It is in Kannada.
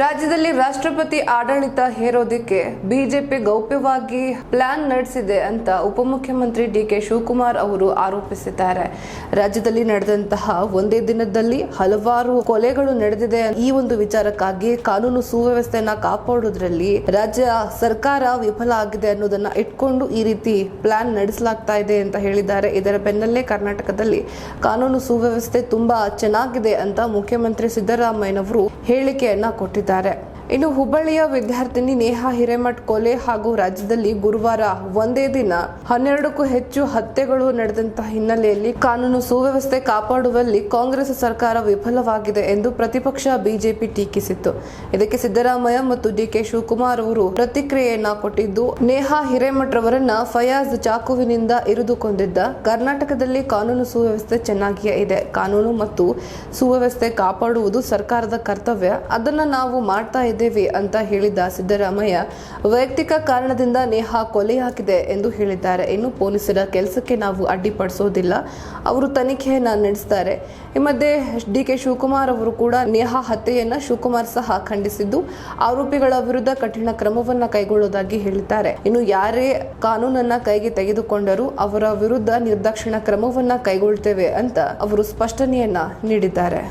ರಾಜ್ಯದಲ್ಲಿ ರಾಷ್ಟ್ರಪತಿ ಆಡಳಿತ ಹೇರೋದಕ್ಕೆ ಬಿಜೆಪಿ ಗೌಪ್ಯವಾಗಿ ಪ್ಲಾನ್ ನಡೆಸಿದೆ ಅಂತ ಉಪಮುಖ್ಯಮಂತ್ರಿ ಡಿ ಕೆ ಶಿವಕುಮಾರ್ ಅವರು ಆರೋಪಿಸಿದ್ದಾರೆ. ರಾಜ್ಯದಲ್ಲಿ ನಡೆದಂತಹ ಒಂದೇ ದಿನದಲ್ಲಿ ಹಲವಾರು ಕೊಲೆಗಳು ನಡೆದಿದೆ. ಈ ಒಂದು ವಿಚಾರಕ್ಕಾಗಿ ಕಾನೂನು ಸುವ್ಯವಸ್ಥೆಯನ್ನ ಕಾಪಾಡೋದ್ರಲ್ಲಿ ರಾಜ್ಯ ಸರ್ಕಾರ ವಿಫಲ ಆಗಿದೆ ಅನ್ನೋದನ್ನ ಇಟ್ಕೊಂಡು ಈ ರೀತಿ ಪ್ಲಾನ್ ನಡೆಸಲಾಗ್ತಾ ಇದೆ ಅಂತ ಹೇಳಿದ್ದಾರೆ. ಇದರ ಬೆನ್ನಲ್ಲೇ ಕರ್ನಾಟಕದಲ್ಲಿ ಕಾನೂನು ಸುವ್ಯವಸ್ಥೆ ತುಂಬಾ ಚೆನ್ನಾಗಿದೆ ಅಂತ ಮುಖ್ಯಮಂತ್ರಿ ಸಿದ್ದರಾಮಯ್ಯನವರು ಹೇಳಿಕೆಯನ್ನ ಕೊಟ್ಟಿದ್ದಾರೆ. ಹೇಳಿದ್ದಾರೆ ಇನ್ನು ಹುಬ್ಬಳ್ಳಿಯ ವಿದ್ಯಾರ್ಥಿನಿ ನೇಹಾ ಹಿರೇಮಠ್ ಕೊಲೆ ಹಾಗೂ ರಾಜ್ಯದಲ್ಲಿ ಗುರುವಾರ ಒಂದೇ ದಿನ ಹನ್ನೆರಡಕ್ಕೂ ಹೆಚ್ಚು ಹತ್ಯೆಗಳು ನಡೆದಂತಹ ಹಿನ್ನೆಲೆಯಲ್ಲಿ ಕಾನೂನು ಸುವ್ಯವಸ್ಥೆ ಕಾಪಾಡುವಲ್ಲಿ ಕಾಂಗ್ರೆಸ್ ಸರ್ಕಾರ ವಿಫಲವಾಗಿದೆ ಎಂದು ಪ್ರತಿಪಕ್ಷ ಬಿಜೆಪಿ ಟೀಕಿಸಿತ್ತು. ಇದಕ್ಕೆ ಸಿದ್ದರಾಮಯ್ಯ ಮತ್ತು ಡಿ ಕೆ ಶಿವಕುಮಾರ್ ಅವರು ಪ್ರತಿಕ್ರಿಯೆಯನ್ನ ಕೊಟ್ಟಿದ್ದು, ನೇಹಾ ಹಿರೇಮಠ್ ರವರನ್ನ ಫಯಾಜ್ ಚಾಕುವಿನಿಂದ ಇರಿದು ಕೊಂದಿದ್ದ ಕರ್ನಾಟಕದಲ್ಲಿ ಕಾನೂನು ಸುವ್ಯವಸ್ಥೆ ಚೆನ್ನಾಗಿಯೇ ಇದೆ. ಕಾನೂನು ಮತ್ತು ಸುವ್ಯವಸ್ಥೆ ಕಾಪಾಡುವುದು ಸರ್ಕಾರದ ಕರ್ತವ್ಯ. ಅದನ್ನ ನಾವು ಮಾಡ್ತಾ ಇದ್ದೇವೆ. ಅಂತ ಹೇಳಿದ್ದ ಸಿದ್ದರಾಮಯ್ಯ, ವೈಯಕ್ತಿಕ ಕಾರಣದಿಂದ ನೇಹಾ ಕೊಲೆಯಾಗಿದೆ ಎಂದು ಹೇಳಿದ್ದಾರೆ. ಇನ್ನು ಪೊಲೀಸರ ಕೆಲಸಕ್ಕೆ ನಾವು ಅಡ್ಡಿಪಡಿಸೋದಿಲ್ಲ. ಅವರು ತನಿಖೆಯನ್ನ ನಡೆಸ್ತಾರೆ. ಈ ಮಧ್ಯೆ ಡಿ ಕೆ ಶಿವಕುಮಾರ್ ಅವರು ಕೂಡ ನೇಹಾ ಹತ್ಯೆಯನ್ನ ಶಿವಕುಮಾರ್ ಸಹ ಖಂಡಿಸಿದ್ದು, ಆರೋಪಿಗಳ ವಿರುದ್ಧ ಕಠಿಣ ಕ್ರಮವನ್ನ ಕೈಗೊಳ್ಳುವುದಾಗಿ ಹೇಳಿದ್ದಾರೆ. ಇನ್ನು ಯಾರೇ ಕಾನೂನನ್ನ ಕೈಗೆ ತೆಗೆದುಕೊಂಡರೂ ಅವರ ವಿರುದ್ಧ ನಿರ್ದಾಕ್ಷಿಣ ಕ್ರಮವನ್ನ ಕೈಗೊಳ್ತೇವೆ ಅಂತ ಅವರು ಸ್ಪಷ್ಟನೆಯನ್ನ ನೀಡಿದ್ದಾರೆ.